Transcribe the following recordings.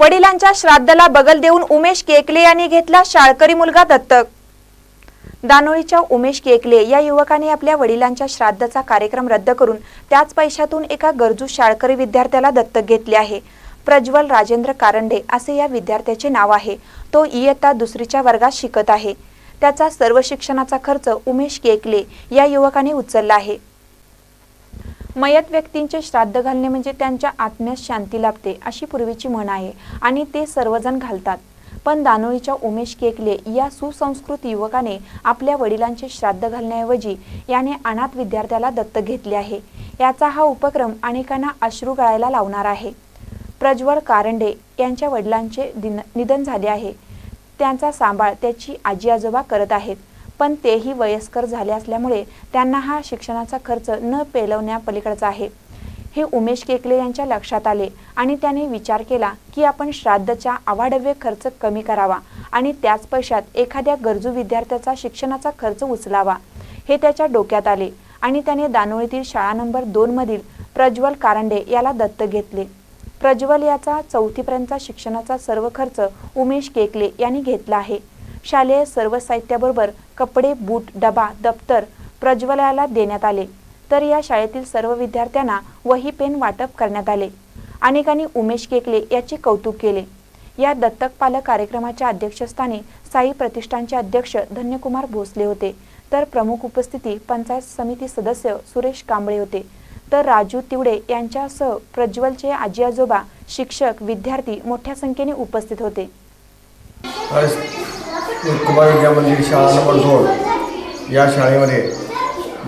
वडिलांच्या श्राद्धाला बगल देऊन उमेश केकले यांनी घेतला शाळकरी मुलगा दत्तक. दानोळीच्या उमेश केकले या युवकाने आपल्या वडिलांच्या श्राद्धाचा कार्यक्रम रद्द करून त्याच पैशातून एका गरजू शाळकरी विद्यार्थ्याला दत्तक घेतले आहे. प्रज्वल राजेंद्र कारंडे असे या विद्यार्थ्याचे नाव आहे. तो इयत्ता दुसरीच्या वर्गात शिकत आहे. त्याचा सर्व शिक्षणाचा खर्च उमेश केकले या युवकाने उचलला आहे. मयत व्यक्तींचे श्राद्ध घालणे म्हणजे त्यांच्या आत्म्यास शांती लाभते अशी पूर्वीची म्हण आहे. आणि ते सर्वजण घालतात. पण दानोळीच्या उमेश केकले या सुसंस्कृत युवकाने आपल्या वडिलांचे श्राद्ध घालण्याऐवजी याने अनाथ विद्यार्थ्याला दत्तक घेतले आहे. याचा हा उपक्रम अनेकांना अश्रू गळायला लावणार आहे. प्रज्वल कारंडे यांच्या वडिलांचे दिन निधन झाले आहे. त्यांचा सांभाळ त्याची आजी आजोबा करत आहेत. पण तेही वयस्कर झाले असल्यामुळे त्यांना हा शिक्षणाचा खर्च न पेलवण्यापलीकडचा आहे. हे उमेश केकले यांच्या लक्षात आले आणि त्याने विचार केला की आपण श्राद्धच्या अवाढव्य खर्च कमी करावा आणि त्याच पैशात एखाद्या गरजू विद्यार्थ्याचा शिक्षणाचा खर्च उचलावा. हे त्याच्या डोक्यात आले आणि त्याने दानोळीतील शाळा नंबर दोन मधील प्रज्वल कारंडे याला दत्तक घेतले. प्रज्वल याचा चौथीपर्यंतचा शिक्षणाचा सर्व खर्च उमेश केकले यांनी घेतला आहे. शालेय सर्व साहित्याबरोबर कपडे बूट डबा दप्तर प्रज्वलाला देण्यात आले. तर या शाळेतील सर्व विद्यार्थ्यांना वही पेन वाटप करण्यात आले. अनेकांनी उमेश केकले याचे कौतुक केले. या दत्तक पालक कार्यक्रमाच्या अध्यक्षस्थानी साई प्रतिष्ठानचे अध्यक्ष धन्यकुमार भोसले होते. तर प्रमुख उपस्थिती पंचायत समिती सदस्य सुरेश कांबळे होते. तर राजू तिवडे यांच्यासह प्रज्वलचे आजी आजोबा शिक्षक विद्यार्थी मोठ्या संख्येने उपस्थित होते. कुमार विद्या मंदिर शाळा नंबर दोन या शाळेमध्ये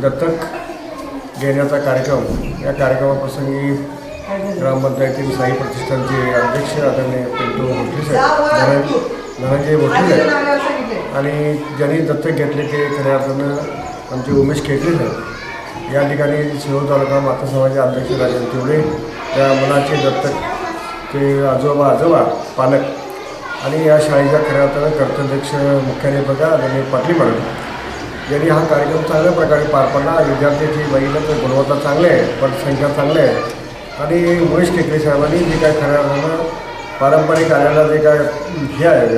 दत्तक घेण्याचा कार्यक्रम या कार्यक्रमाप्रसंगी ग्रामपंचायतील साई प्रतिष्ठानचे अध्यक्ष आदरणीय पिंटू भोसले साहेब धनंजय भोसले साहेब आणि ज्यांनी दत्तक घेतले ते खऱ्या अर्थानं आमचे उमेश खेटले साहेब. या ठिकाणी शिरोळ तालुका माता समाजाचे अध्यक्ष राजन तिवडे त्या मुलाचे दत्तक ते आजोबा आजोबा पालक आणि या शाळेच्या खऱ्या अर्थानं कर्तध्यक्ष मुख्याध्यापका आदरणीय पाटील मॅडम यांनी हा कार्यक्रम चांगल्या प्रकारे पार पडला. विद्यार्थ्यांची बघितलं तर गुणवत्ता चांगली आहे पटसंख्या चांगली आहे. आणि उमेश टेकले साहेबांनी जे काय खऱ्या अर्थानं पारंपरिक कार्याला जे काय हे आहे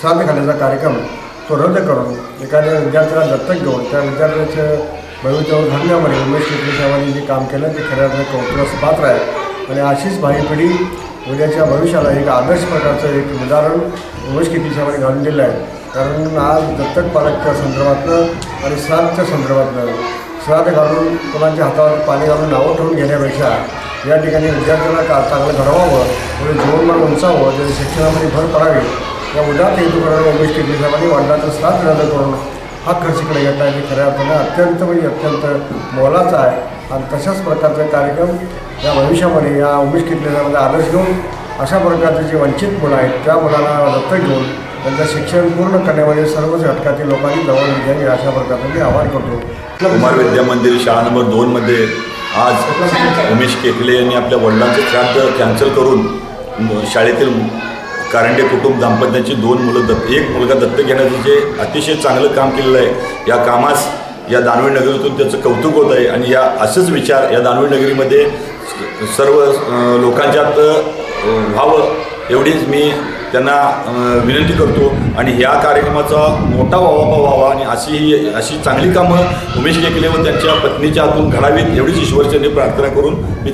श्राद्ध घालण्याचा कार्यक्रम तो रद्द करून एखाद्या विद्यार्थ्याला दत्तक घेऊन त्या विद्यार्थ्याचं भविष्यावर घडण्यामध्ये उमेश टेकले साहेबांनी जे काम केलं ते खऱ्या अर्थानं कौतुकास पात्र आहे. आणि अशीच भावी पिढी उद्याच्या भविष्याला एक आदर्श प्रकारचं एक उदाहरण उमेश किती घालून दिलं आहे. कारण आज दत्तक पालकच्या संदर्भातनं आणि श्राद्धच्या संदर्भातनं श्राद्ध घालून कोणाच्या हातावर पाणी घालून नावं ठेवून घेण्यापेक्षा या ठिकाणी विद्यार्थ्यांना का चांगलं घडवावं म्हणजे जीवनमान उंचावं त्याच्या शिक्षणामध्ये भर पडावी या उदात हेतूकडे उमेश किती वडिलांचं श्राद्ध रद्द करून हा खर्चीकडे घेता येते खऱ्या अर्थानं अत्यंत म्हणजे अत्यंत मोलाचा आहे. आणि तशाच प्रकारचा कार्यक्रम या भविष्यामध्ये या उमेश किटलेल्यामध्ये आदर्श घेऊन अशा प्रकारचे जे वंचित मुलं आहेत त्या मुलांना दत्तक घेऊन त्यांचं शिक्षण पूर्ण करण्यामध्ये सर्वच घटकातील लोकांनी जवळ घ्यावी अशा प्रकारचं मी आवाहन करतो. कुमार विद्या मंदिर शाळा नंबर दोनमध्ये आज उमेश केकले यांनी आपल्या वडिलांचं श्राद्ध कॅन्सल करून शाळेतील कारंडे कुटुंब दाम्पत्याची दोन मुलं दत्त एक मुलगा दत्तक घेण्याचं जे अतिशय चांगलं काम केलेलं आहे या कामास या दानवे नगरीतून त्याचं कौतुक होत आहे. आणि या असंच विचार या दानवे नगरीमध्ये सर्व लोकांच्यात व्हावं एवढीच मी त्यांना विनंती करतो. आणि ह्या कार्यक्रमाचा मोठा वावापा व्हावा. आणि अशी ही अशी चांगली कामं उमेश केकले व त्यांच्या पत्नीच्या हातून घडावीत एवढीच ईश्वरचरणी प्रार्थना करून मी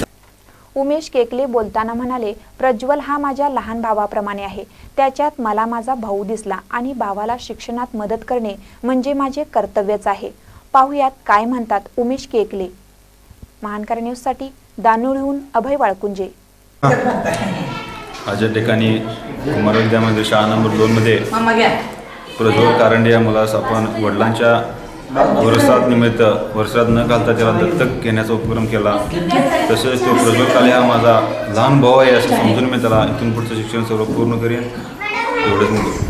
उमेश केकले बोलताना म्हणाले प्रज्वल हा माझ्या लहान भावाप्रमाणे आहे. त्याच्यात मला माझा भाऊ दिसला आणि भावाला शिक्षणात मदत करणे म्हणजे माझे कर्तव्यच आहे. पाहुयात काय म्हणतात उमेश केकले. महानकर न्यूजसाठी दानुळहून अभय वाळकुंजे आज या ठिकाणी कुमार शाळा नंबर दोनमध्ये प्रज्वल कारंडे या मुलास आपण वडिलांच्या वर्षात निमित्त वर्षात न घालता त्याला दत्तक घेण्याचा उपक्रम केला. तसेच तो प्रज्वल काले हा माझा लहान भाऊ आहे असं समजून मी त्याला इथून पुढचं शिक्षण सर्व पूर्ण करेन. एवढंच मी